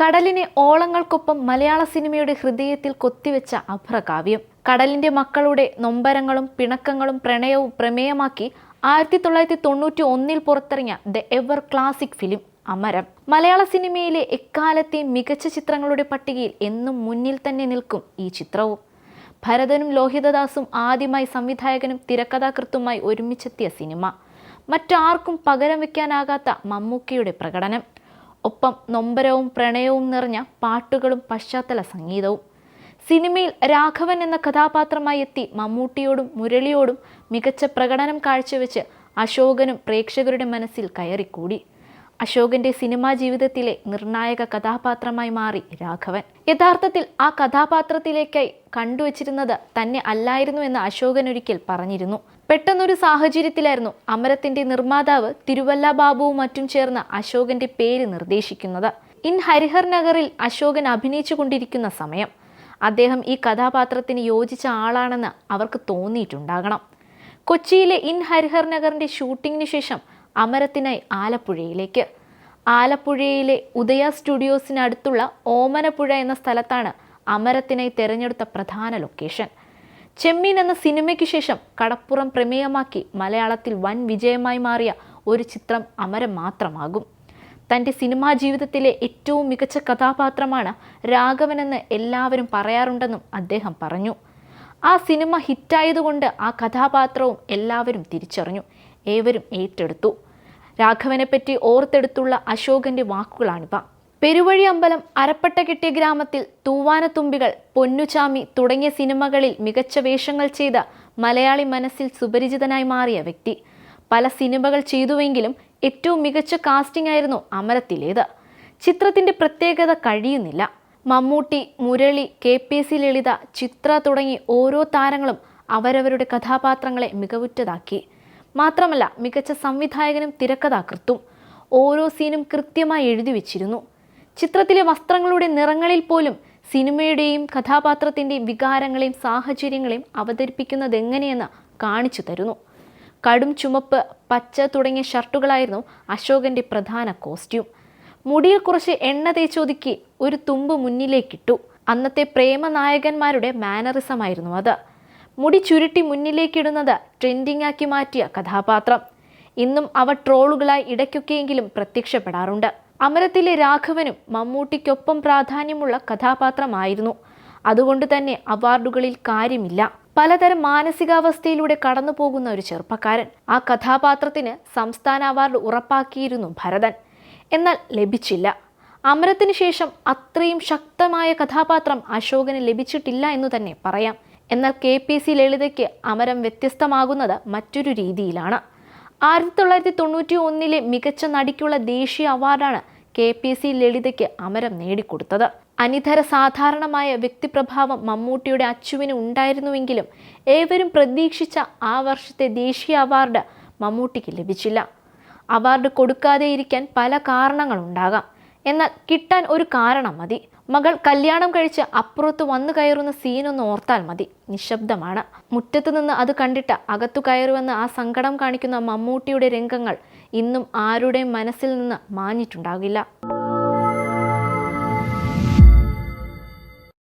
കടലിനെ ഓളങ്ങൾക്കൊപ്പം മലയാള സിനിമയുടെ ഹൃദയത്തിൽ കൊത്തിവെച്ച അഭ്രകാവ്യം. കടലിന്റെ മക്കളുടെ നൊമ്പരങ്ങളും പിണക്കങ്ങളും പ്രണയവും പ്രമേയമാക്കി ആയിരത്തി തൊള്ളായിരത്തി തൊണ്ണൂറ്റി ഒന്നിൽ പുറത്തിറങ്ങിയ the ever classic film Amaram. മലയാള സിനിമയിലെ എക്കാലത്തെ മികച്ച ചിത്രങ്ങളുടെ പട്ടികയിൽ എന്നും മുന്നിൽ തന്നെ നിൽക്കും ഈ ചിത്രവും. ഭരതനും ലോഹിതദാസും ആദ്യമായി സംവിധായകനും തിരക്കഥാകൃത്തുമായി ഒരുമിച്ചെത്തിയ സിനിമ. മറ്റാർക്കും പകരം വയ്ക്കാനാകാത്ത മമ്മൂക്കയുടെ പ്രകടനം. ഒപ്പം നൊമ്പരവും പ്രണയവും നിറഞ്ഞ പാട്ടുകളും പശ്ചാത്തല സംഗീതവും. സിനിമയിൽ രാഘവൻ എന്ന കഥാപാത്രമായി എത്തി മമ്മൂട്ടിയോടും മുരളിയോടും മികച്ച പ്രകടനം കാഴ്ചവെച്ച് അശോകനും പ്രേക്ഷകരുടെ മനസ്സിൽ കയറിക്കൂടി. അശോകന്റെ സിനിമാ ജീവിതത്തിലെ നിർണായക കഥാപാത്രമായി മാറി രാഘവൻ. യഥാർത്ഥത്തിൽ ആ കഥാപാത്രത്തിലേക്കായി കണ്ടുവച്ചിരുന്നത് തന്നെ അല്ലായിരുന്നു എന്ന് അശോകൻ ഒരിക്കൽ പറഞ്ഞിരുന്നു. പെട്ടെന്നൊരു സാഹചര്യത്തിലായിരുന്നു അമരത്തിന്റെ നിർമ്മാതാവ് തിരുവല്ല ബാബുവും മറ്റും ചേർന്ന് അശോകന്റെ പേര് നിർദ്ദേശിക്കുന്നത്. ഇൻ ഹരിഹർ നഗറിൽ അശോകൻ അഭിനയിച്ചു കൊണ്ടിരിക്കുന്ന സമയം. അദ്ദേഹം ഈ കഥാപാത്രത്തിന് യോജിച്ച ആളാണെന്ന് അവർക്ക് തോന്നിയിട്ടുണ്ടാകണം. കൊച്ചിയിലെ ഇൻ ഹരിഹർ നഗറിന്റെ ഷൂട്ടിങ്ങിന് ശേഷം അമരത്തിനായി ആലപ്പുഴയിലേക്ക്. ആലപ്പുഴയിലെ ഉദയ സ്റ്റുഡിയോസിനടുത്തുള്ള ഓമനപ്പുഴ എന്ന സ്ഥലത്താണ് അമരത്തിനായി തിരഞ്ഞെടുത്ത പ്രധാന ലൊക്കേഷൻ. ചെമ്മീൻ എന്ന സിനിമയ്ക്ക് ശേഷം കടപ്പുറം പ്രമേയമാക്കി മലയാളത്തിൽ വൻ വിജയമായി മാറിയ ഒരു ചിത്രം അമരം മാത്രമാകും. തന്റെ സിനിമാ ജീവിതത്തിലെ ഏറ്റവും മികച്ച കഥാപാത്രമാണ് രാഘവനെന്ന് എല്ലാവരും പറയാറുണ്ടെന്നും അദ്ദേഹം പറഞ്ഞു. ആ സിനിമ ഹിറ്റായതുകൊണ്ട് ആ കഥാപാത്രവും എല്ലാവരും തിരിച്ചറിഞ്ഞു. ഏവരും ഏറ്റെടുത്തു. രാഘവനെപ്പറ്റി ഓർത്തെടുത്തുള്ള അശോകന്റെ വാക്കുകളാണിവ. പെരുവഴി അമ്പലം അരപ്പട്ട കെട്ടിയ ഗ്രാമത്തിൽ തൂവാനത്തുമ്പികൾ പൊന്നുചാമി തുടങ്ങിയ സിനിമകളിൽ മികച്ച വേഷങ്ങൾ ചെയ്ത മലയാളി മനസ്സിൽ സുപരിചിതനായി മാറിയ വ്യക്തി. പല സിനിമകൾ ചെയ്തുവെങ്കിലും ഏറ്റവും മികച്ച കാസ്റ്റിംഗ് ആയിരുന്നു അമരത്തിലേത്. ചിത്രത്തിന്റെ പ്രത്യേകത കഴിയുന്നില്ല. Mammootty Murali K P C Lalitha Chitra തുടങ്ങി ഓരോ താരങ്ങളും അവരവരുടെ കഥാപാത്രങ്ങളെ മികവുറ്റതാക്കി. മാത്രമല്ല മികച്ച സംവിധായകനും തിരക്കഥാകൃത്തും ഓരോ സീനും കൃത്യമായി എഴുതി വെച്ചിരുന്നു. ചിത്രത്തിലെ വസ്ത്രങ്ങളുടെ നിറങ്ങളിൽ പോലും സിനിമയുടെയും കഥാപാത്രത്തിന്റെയും വികാരങ്ങളെയും സാഹചര്യങ്ങളെയും അവതരിപ്പിക്കുന്നത് എങ്ങനെയെന്ന് കാണിച്ചു തരുന്നു. കടും ചുമപ്പ് പച്ച തുടങ്ങിയ ഷർട്ടുകളായിരുന്നു അശോകന്റെ പ്രധാന കോസ്റ്റ്യൂം. മുടിയിൽ കുറച്ച് എണ്ണ തേച്ചൊതുക്കി ഒരു തുമ്പ് മുന്നിലേക്കിട്ടു. അന്നത്തെ പ്രേമനായകന്മാരുടെ മാനറിസമായിരുന്നു അത്. മുടി ചുരുട്ടി മുന്നിലേക്കിടുന്നത് ട്രെൻഡിംഗ് ആക്കി മാറ്റിയ കഥാപാത്രം. ഇന്നും അവ ട്രോളുകളായി ഇടയ്ക്കൊക്കെയെങ്കിലും പ്രത്യക്ഷപ്പെടാറുണ്ട്. അമരത്തിലെ രാഘവനും മമ്മൂട്ടിക്കൊപ്പം പ്രാധാന്യമുള്ള കഥാപാത്രമായിരുന്നു. അതുകൊണ്ട് തന്നെ അവാർഡുകളിൽ കാര്യമില്ല. പലതരം മാനസികാവസ്ഥയിലൂടെ കടന്നു പോകുന്ന ഒരു ചെറുപ്പക്കാരൻ. ആ കഥാപാത്രത്തിന് സംസ്ഥാന അവാർഡ് ഉറപ്പാക്കിയിരുന്നു ഭരതൻ. എന്നാൽ ലഭിച്ചില്ല. അമരത്തിന് ശേഷം അത്രയും ശക്തമായ കഥാപാത്രം അശോകന് ലഭിച്ചിട്ടില്ല എന്ന് തന്നെ പറയാം. എന്നാൽ കെ പി സി ലളിതയ്ക്ക് അമരം വ്യത്യസ്തമാകുന്നത് മറ്റൊരു രീതിയിലാണ്. ആയിരത്തി തൊള്ളായിരത്തി തൊണ്ണൂറ്റി ഒന്നിലെ മികച്ച നടിക്കുള്ള ദേശീയ അവാർഡാണ് കെ പി സി ലളിതയ്ക്ക് അമരം നേടിക്കൊടുത്തത്. അനിതര സാധാരണമായ വ്യക്തിപ്രഭാവം മമ്മൂട്ടിയുടെ അച്ചുവിന് ഉണ്ടായിരുന്നുവെങ്കിലും ഏവരും പ്രതീക്ഷിച്ച ആ വർഷത്തെ ദേശീയ അവാർഡ് മമ്മൂട്ടിക്ക് ലഭിച്ചില്ല. അവാർഡ് കൊടുക്കാതെ ഇരിക്കാൻ പല കാരണങ്ങളുണ്ടാകാം. എന്നാൽ കിട്ടാൻ ഒരു കാരണം മതി. മകൾ കല്യാണം കഴിച്ച് അപ്പുറത്ത് വന്നു കയറുന്ന സീനൊന്ന് ഓർത്താൽ മതി. നിശബ്ദമാണ്. മുറ്റത്ത് നിന്ന് അത് കണ്ടിട്ട് അകത്തു കയറുമെന്ന് ആ സങ്കടം കാണിക്കുന്ന മമ്മൂട്ടിയുടെ രംഗങ്ങൾ ഇന്നും ആരുടെയും മനസ്സിൽ നിന്ന് മാഞ്ഞിട്ടുണ്ടാകില്ല.